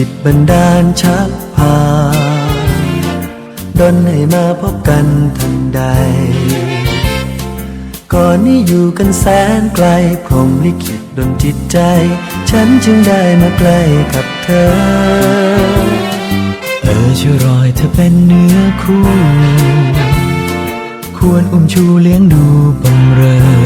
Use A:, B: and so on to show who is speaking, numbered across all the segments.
A: ขิตบันดาลชักพาดนให้มาพบกันทันใด ก่อนนี้อยู่กันแสนไกล พรมลิขิตดนจิตใจ ฉันจึงได้มาใกล้กับเธอ เออช่วยรอยเธอเป็นเนื้อคู่ ควรอุ้มชูเลี้ยงดูบำเรอ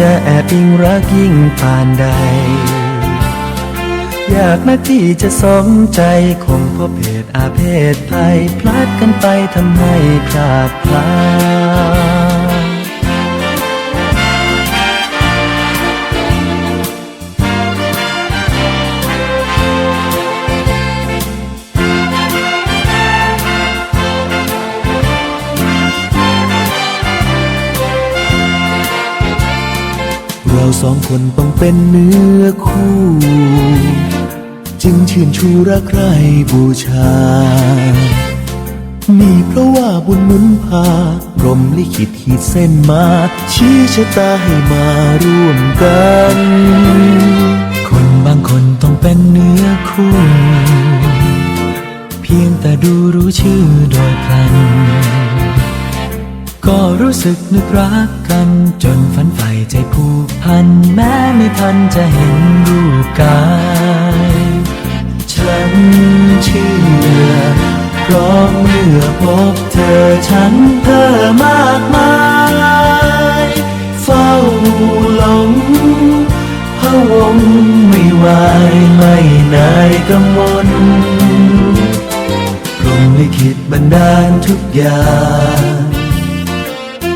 A: จะแอบอิงรักยิ่งปานใด อยากนักที่จะสมใจคงเพราะเพศอาเพศภัยพลาดกันไปทำให้พลาดพลาด สองคนต้องเป็นเนื้อคู่ จึงชื่นชูรักใครบูชามีเพราะว่าบุญหนุนพาพรมลิขิตขีดเส้นมา ชี้ชะตาให้มาร่วมกัน คนบางคนต้องเป็นเนื้อคู่ เพียงแต่ดูรู้ชื่อโดยพลัน ก็รู้สึกนึกรักกัน จนฝันใฝ่ใจผูกพัน แม้ไม่ทันจะเห็นรูปกาย ฉันเชื่อเพราะเมื่อพบเธอฉันเธอมากมาย เฝ้าหลงพะวงไม่ไหวไม่นายกำมลพรหมลิขิตบันดาลทุกอย่าง